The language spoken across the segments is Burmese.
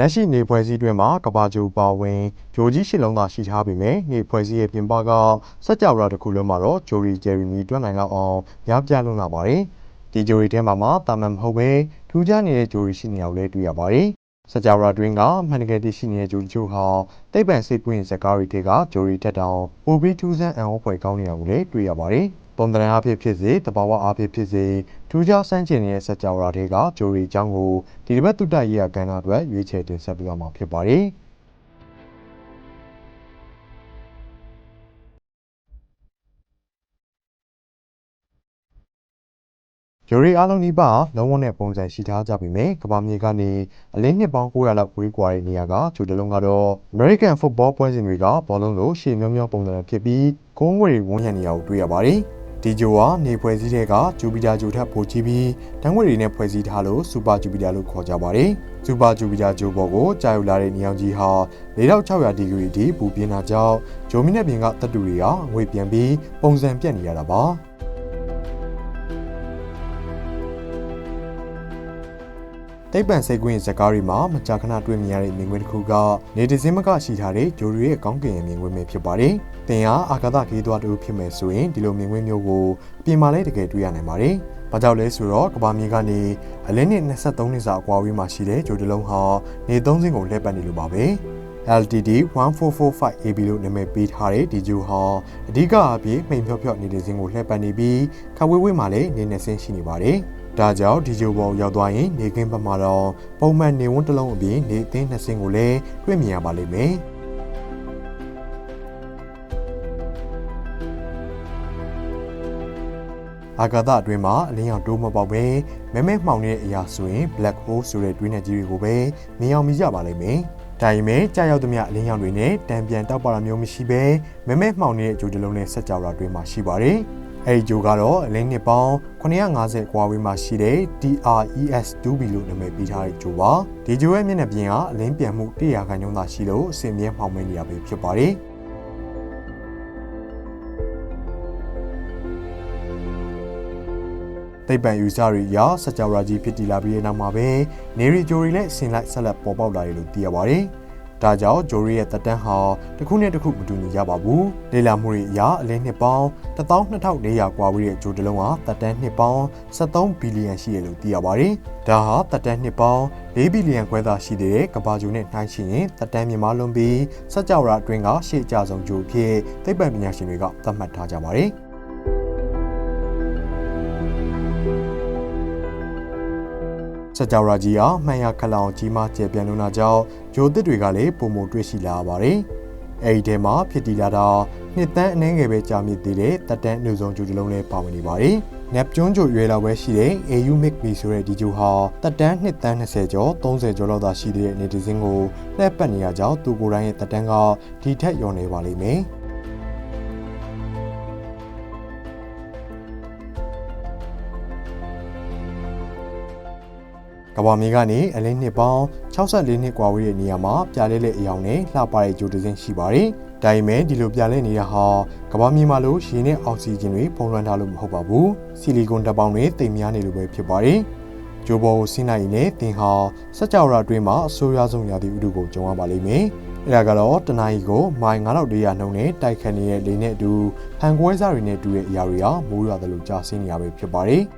လက်ရှိနေဖွဲ့စည်းတွင်မှာကဘာဂျိုပါဝင်ဂျိုကြီးရှစ်လုံးသာရှိထားပေမဲ့နေဖွဲ့စည်းရဲ့ပြင်ပကစက်ကြောရာတစ်ခုလုံးမှာတော့ဂျိုရီဂျယ်ရီမီတွက်နိုင်လောက်အောင်များပြားလွန်းလာပါတယ်ဒီဂျိုရီထဲမှာမှတာမန်မဟုတ်ပဲထူးခြားနေတဲ့ဂျိုရီရှိနေအောင်လဲတွေ့ရပါတယ်စကြဝဠာတွင်ကမှန်တကယ်တည်ရှိနေတဲ့ဂျိုတချို့ဟာတိတ်ပံစိတ်ပွင့်ဇကားရီတွေကဂျိုရီတက်တောင်ပိုပြီးထူးဆန်းအံ့ဩဖွယ်ကောင်းနေတာကိုလည်းတွေ့ရပါတယ်။ ပုံသဏ္ဍာန်အဖြစ်ဖြစ်စေတဘာဝအဖြစ်ဖြစ်စေထူးခြားဆန်းကျင်နေတဲ့စကြဝဠာတွေကဂျိုရီအကြောင်းကိုဒီတစ်ပတ်တုတ္တရေးရကဏ္ဍအတွက်ရွေးချယ်တင်ဆက်ပေးသွားမှာဖြစ်ပါတယ်။ဂျိုရီအားလုံးဒီပါလုံးဝနဲ့ပုံစံရှိထားကြပြီမဲ့ကမ္ဘာမြေကနေအလင်းနှစ်ပေါင်း900လောက်ဝေးကွာတဲ့နေရာကဂျိုတလုံးကတော့ American Football ပွဲစဉ်တွေကဘောလုံးလိုရှေ့မြောင်းမြောင်းပုံစံဖြစ်ပြီးဂုံးဝရီဝန်းရံနေရာကိုတွေ့ရပါတယ် ဒီဂျိုကနေဖွဲ့စည်းတဲ့ကဂျူပီတာဂျိုထက်ပိုကြီးပြီးတန်းငွေတွေနဲ့ဖွဲ့စည်းထားလို့စူပါဂျူပီတာလို့ခေါ်ကြပါတယ်။စူပါဂျူပီတာဂျိုဘော်ကိုကြာယူလာတဲ့နေအောင်ကြီးဟာ4600ဒီဂရီအထိပူပြင်းတာကြောင့်ဂျိုမီနဲ့ပြင်ကတပ်တူတွေကငွေပြန်ပြီးပုံစံပြတ်နေရတာပါ။ တိတ်ပံစိတ်ကွင်းဇကားရီမှာမကြာခဏတွေ့မြင်ရတဲ့မြင်ကွင်းတစ်ခုကနေဒီဇင်းမကရှိထားတဲ့ဂျိုရီရဲ့ကောင်းကင်ရဲ့မြင်ကွင်းပဲဖြစ်ပါတယ်။တင်ဟာအာကာသခေးသွားတူဖြစ်မယ်ဆိုရင်ဒီလိုမြင်ကွင်းမျိုးကိုအပြင်မှာလည်းတကယ်တွေ့ရနိုင်ပါတယ်။ဘာကြောင့်လဲဆိုတော့ကဘာမြေကနေအလင်းနဲ့23နှစ်စာအကွာအဝေးမှာရှိတဲ့ဂျိုတလုံးဟာနေ3စင်းကိုလှည့်ပတ်နေလို့ပါပဲ။ LTD 1445AB လို့နာမည်ပေးထားတဲ့ဒီဂျိုဟာအဓိကအပြည့်မှိန်ဖြော့ဖြော့နေတဲ့စင်းကိုလှည့်ပတ်နေပြီးခဝေးဝေးမှာလည်းနေနေစင်းရှိနေပါတယ်။ ဒါကြောင့်ဒီဂျိုဘောရောက်သွားရင်နေကင်းဘက်မှာတော့ပုံမှန်နေဝန်းတစ်လုံးအပြင်နေအသင်းနှစ်စင်းကိုလည်းတွေ့မြင်ရပါလိမ့်မယ်အာကာသအတွင်းမှာအလင်းရောင်တိုးမပေါက်ပဲမဲမဲမှောင်နေတဲ့အရာဆိုရင် black hole ဆိုတဲ့တွင်းနယ်ကြီးတွေကိုပဲမြင်အောင်မြင်ကြပါလိမ့်မယ်။ဒါပေမဲ့ကြာရောက်သမျှအလင်းရောင်တွေနဲ့တံပြန်တောက်ပါတာမျိုးမရှိပဲမဲမဲမှောင်နေတဲ့အကျိုးတစ်လုံးနဲ့ဆက်ကြော်တာတွင်းမှာရှိပါတယ်။ အဲဒီဂျိုကတော့အလင်းနှစ်ပေါင်း950ကွာဝေးမှာရှိတဲ့ TRES2B လို့နာမည်ပေးထားတဲ့ဂျိုပါဒီဂျိုရဲ့မျက်နှာပြင်ကအလင်းပြန်မှု100ခန့်ညုံးသာရှိလို့အစင်မြဲမှောင်မဲနေရပဲဖြစ်ပါတယ်သိပ္ပံယူဆတွေအရစကြဝဠာကြီးဖြစ်တည်လာပြီးတဲ့နောက်မှာပဲနေရီဂျိုရီလည်းအစဉ်လိုက်ဆက်လက်ပေါ်ပေါက်လာတယ်လို့သိရပါတယ်။ ဒါကြောင့်ဂျိုရီရဲ့သက်တမ်းဟာတစ်ခုနဲ့တစ်ခုမတူညီရပါဘူး။လေလာမှုတွေအရအလဲနှစ်ပေါင်း12400ကွာဝေးတဲ့ဂျိုတလုံးဟာသက်တမ်းနှစ်ပေါင်း73ဘီလီယံရှိတယ်လို့သိရပါတယ်။ဒါဟာသက်တမ်းနှစ်ပေါင်း4ဘီလီယံခွဲသာရှိတဲ့ကမ္ဘာဂျိုနဲ့နှိုင်းယှဉ်ရင်သက်တမ်းမြင့်မားလွန်ပြီးစัจ java အတွင်းကရှေ့အကျဆုံးဂျိုဖြစ်သိပ္ပံပညာရှင်တွေကသတ်မှတ်ထားကြပါတယ်။ စကြဝဠာကြီးဟာမှန်ရခလောင်ကြီးမားကျယ်ပြန့်လွန်းတာကြောင့်ဂျိုသစ်တွေကလည်းပုံမတွေ့ရှိလာရပါတယ်။အဲဒီထဲမှာဖြစ်တည်လာတာနှစ်တန်းအနှဲငယ်ပဲကြာမြင့်သေးတဲ့တက်တန်းအနုဆုံးဂျိုတစ်လုံးလည်းပါဝင်နေပါတယ်။ Neptune ဂျိုရွယ်လောက်ပဲရှိတဲ့ AU MIC-B ဆိုတဲ့ဒီဂျိုဟာတက်တန်းနှစ်တန်း20ကျော်30ကျော်လောက်သာရှိသေးတဲ့နေဒီဇင်းကိုလှည့်ပတ်နေရကြောင်းသူကိုယ်တိုင်ရဲ့တက်တန်းကဒီထက်လျော်နေပါလိမ့်မယ်။ ကဘာမြေကနေအလင်းနှစ်ပေါင်း64နှစ်กว่าဝေးတဲ့နေရာမှာပြလဲလဲအယောင်နဲ့လှပတဲ့ဂျိုတစင်းရှိပါတယ်။ဒါပေမဲ့ဒီလိုပြလဲနေတာဟာကဘာမြေမှာလို့ရေနဲ့အောက်ဆီဂျင်တွေဖုံးလွှမ်းထားလို့မဟုတ်ပါဘူး။ဆီလီကွန်ဓာတ်ပေါင်းတွေတိမ်များနေလို့ပဲဖြစ်ပါတယ်။ဂျိုဘောကိုစီးနိုင်ရင်လည်းတင်ဟာစက်ကြောရာအတွင်းမှာအဆိုးရွားဆုံးရာသီဥတုကိုကြုံရပါလိမ့်မယ်။အဲဒါကတော့တနအီကိုမိုင်9400နှုန်းနဲ့တိုက်ခတ်နေတဲ့လေနဲ့အတူဟန်ကွဲစားတွေနဲ့တူတဲ့အရာတွေဟာမိုးရွာတယ်လို့ကြားဆင်းနေရပဲဖြစ်ပါတယ်။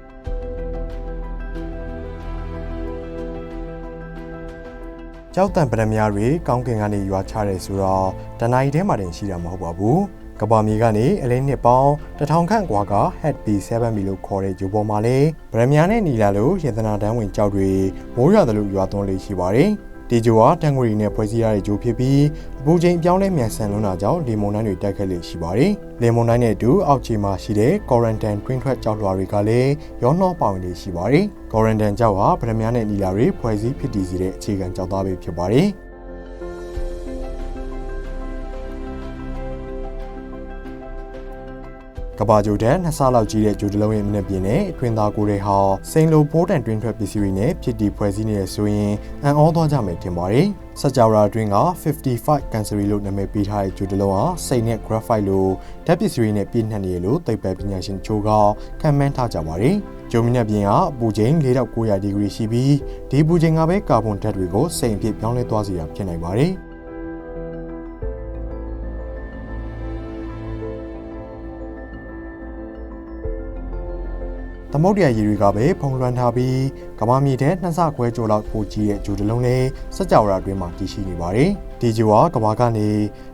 ကြောက်တံပရမယာတွေကောင်းကင်ကနေရွာချတယ်ဆိုတော့တနင်္လာရီထဲမှာတင်ရှိတာမဟုတ်ပါဘူးကဘာမီကနေအလင်းနှစ်ပေါင်းတထောင်ခန့်ကွာက head B7B လို့ခေါ်တဲ့ဂျိုပေါ်မှာလေဗရမယာနဲ့နီလာလို့ရေသနာတန်းဝင်ကြောက်တွေမိုးရွာတယ်လို့ရွာသွန်းလေးရှိပါတယ် ဒီဂျိုဟာတန်ဂရီနဲ့ဖွဲ့စည်းရတဲ့ဂျိုဖြစ်ပြီးအပူချိန်အပြောင်းလဲမြန်ဆန်လွန်းတာကြောင့်လေမုန်တိုင်းတွေတိုက်ခတ်လေရှိပါတယ်။လေမုန်တိုင်းနဲ့အတူအောက်ခြေမှာရှိတဲ့ quarantine တွင်းထွက်ကြောက်လွှာတွေကလည်းရောနှောပါဝင်လေရှိပါတယ်။ quarantine ကြောက်ဟာဗရမ ्या နဲ့နီလာတွေဖွဲ့စည်းဖြစ်တည်စေတဲ့အခြေခံကြောက်သားပဲဖြစ်ပါတယ်။ ကဘာဂျိုတန်နှစ်ဆလောက်ကြီးတဲ့ဂျိုတလုံးရဲ့မျက်နှာပြင်နဲ့အတွင်သားကိုယ်တွေဟာစိန်လိုပိုးတန်တွင်းထွက်ပစ္စည်းတွေနဲ့ဖြစ်တည်ဖွဲ့စည်းနေရဆိုရင်အံ့ဩသွားကြမယ်ထင်ပါတယ်။စကြဝဠာအတွင်းက55 cancery လို့နာမည်ပေးထားတဲ့ဂျိုတလုံးဟာစိန်နဲ့ graphite လို့ဓာတ်ပစ္စည်းတွေနဲ့ပြည့်နှက်နေရလို့သိပ္ပံပညာရှင်ချိုးကခံမှန်းထားကြပါတယ်။ဂျိုမီနက်ပြင်ကအပူချိန်4900ဒီဂရီရှိပြီးဒီပူချိန်ကပဲကာဗွန်ဓာတ်တွေကိုစိန်အဖြစ်ပြောင်းလဲသွားစေတာဖြစ်နိုင်ပါတယ်။ သမုတ်တရရေတွေကပဲဖုံလွှမ်းထားပြီးကမ္ဘာမြေထဲနှစ်ဆခွဲကျော်လောက်ပိုကြီးတဲ့ဂျိုတလုံးလေးစက်ကြော်ရာအတွင်းမှာတည်ရှိနေပါတယ်။ဒီဂျိုကကမ္ဘာကနေ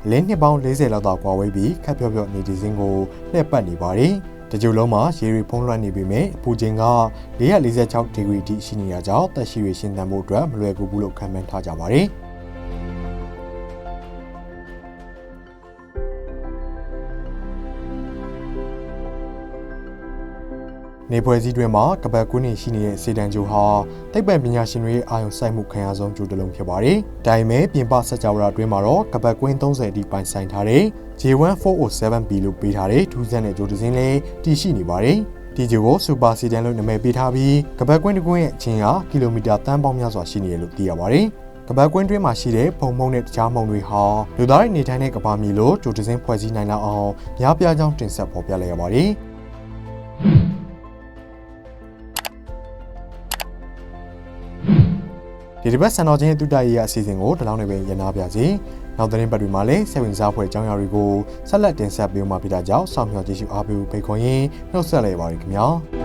အလင်းနှစ်ပေါင်း40လောက်တော့ကွာဝေးပြီးခက်ဖြော့ဖြော့နေဒီစင်းကိုလှည့်ပတ်နေပါတယ်။တကြိုလုံးမှာရေတွေဖုံးလွှမ်းနေပေမဲ့အပူချိန်က446ဒီဂရီထိရှိနေတာကြောင့်တက်ရှိရရှင်သန်မှုအတွက်မလွယ်ကူဘူးလို့ခန့်မှန်းထားကြပါတယ်။ နေပွဲစည်းတွင်မှာကပတ်ကွင်းနေရှိနေတဲ့စေတံဂျိုဟာတိတ်ပံပညာရှင်တွေရဲ့အာရုံစိုက်မှုခံရဆုံးဂျိုတစ်လုံးဖြစ်ပါတယ်။ဒါပေမဲ့ပြင်ပဆက်ကြဝဠာအတွင်းမှာတော့ကပတ်ကွင်း30အထိပိုင်ဆိုင်ထားတဲ့ J1407B လို့ပေးထားတဲ့ထူးဆန်းတဲ့ဂျိုတစ်စင်းလေးတည်ရှိနေပါတယ်။ဒီဂျိုကိုစူပါစီတန်လို့နာမည်ပေးထားပြီးကပတ်ကွင်းတစ်ကွင်းရဲ့အချင်းဟာကီလိုမီတာတန်းပေါင်းများစွာရှိနေတယ်လို့သိရပါတယ်။ကပတ်ကွင်းတွင်းမှာရှိတဲ့ပုံမုံနဲ့တခြားမုံတွေဟာလူသားတွေနေထိုင်တဲ့ကဘာမြေလို့ဂျိုတစ်စင်းဖွဲ့စည်းနိုင်လောက်အောင်များပြားကြောင်းတင်ဆက်ဖော်ပြလိုက်ရပါတယ်။ ဒီတစ်ပတ်ဆန်တော်ချင်းရဲ့တုတ္တရေးရအစီအစဉ်ကိုဒီလောက်နဲ့ပဲရနာပြစီ။နောက်သတင်းပတ်တွေမှာလည်းစိတ်ဝင်စားဖွယ်အကြောင်းအရာတွေကိုဆက်လက်တင်ဆက်ပေးမှာဖြစ်တာကြောင့်စောင့်မျှော်ကြည့်ရှုအားပေးဖို့ဖိတ်ခေါ်ရင်းနှုတ်ဆက်လိုက်ပါရခင်ဗျာ။